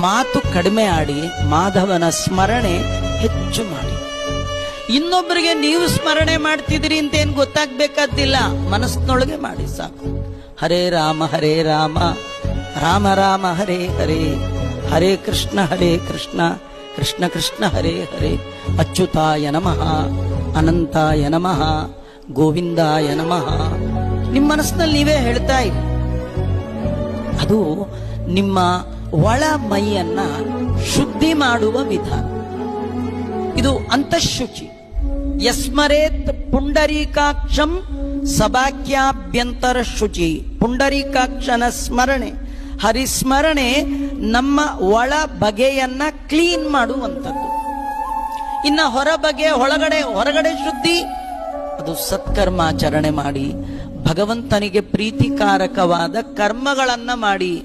ಮಾತು ಕಡಿಮೆ ಆಡಿ ಮಾಧವನ ಸ್ಮರಣೆ ಹೆಚ್ಚು ಮಾಡಿ. ಇನ್ನೊಬ್ಬರಿಗೆ ನೀವು ಸ್ಮರಣೆ ಮಾಡ್ತಿದ್ರಿ ಅಂತ ಏನ್ ಗೊತ್ತಾಗ್ಬೇಕಾದ್ದಿಲ್ಲ. ಮನಸ್ಸಿನೊಳಗೆ ಮಾಡಿ ಸಾಕು. ಹರೇ ರಾಮ ಹರೇ ರಾಮ. ರಾಮ ರಾಮ, ಹರೇ ಹರೇ. ಹರೇ ಕೃಷ್ಣ ಹರೇ ಕೃಷ್ಣ. ಕೃಷ್ಣ ಕೃಷ್ಣ, ಹರೇ ಹರೇ. ಅಚ್ಯುತಾಯ ನಮಃ. ಅನಂತಾಯ ನಮಃ. ಗೋವಿಂದಾಯ ನಮಃ. ನಿಮ್ಮ ಮನಸ್ಸಿನಲ್ಲಿ ನೀವೇ ಹೇಳ್ತಾ ಇರಿ. ಅದು ನಿಮ್ಮ ಒಳ ಮೈಯನ್ನ ಶುದ್ಧಿ ಮಾಡುವ ವಿಧಾನ ಇದು ಅಂತಃಶುಚಿ. ಯಸ್ಮರೇತ್ ಪುಂಡರೀಕಾಕ್ಷಂ ಸಭಾಕ್ಯಾಭ್ಯಂತರ ಶುಚಿ ಪುಂಡರೀಕಾಕ್ಷನ ಸ್ಮರಣೆ, ಹರಿಸ್ಮರಣೆ ನಮ್ಮ ಒಳ ಬಗೆಯನ್ನ ಕ್ಲೀನ್ ಮಾಡುವಂಥದ್ದು. ಇನ್ನ ಹೊರ ಬಗೆ, ಒಳಗಡೆ, ಹೊರಗಡೆ ಶುದ್ಧಿ, ಅದು ಸತ್ಕರ್ಮಾಚರಣೆ ಮಾಡಿ, ಭಗವಂತನಿಗೆ ಪ್ರೀತಿಕಾರಕವಾದ ಕರ್ಮಗಳನ್ನು ಮಾಡಿ.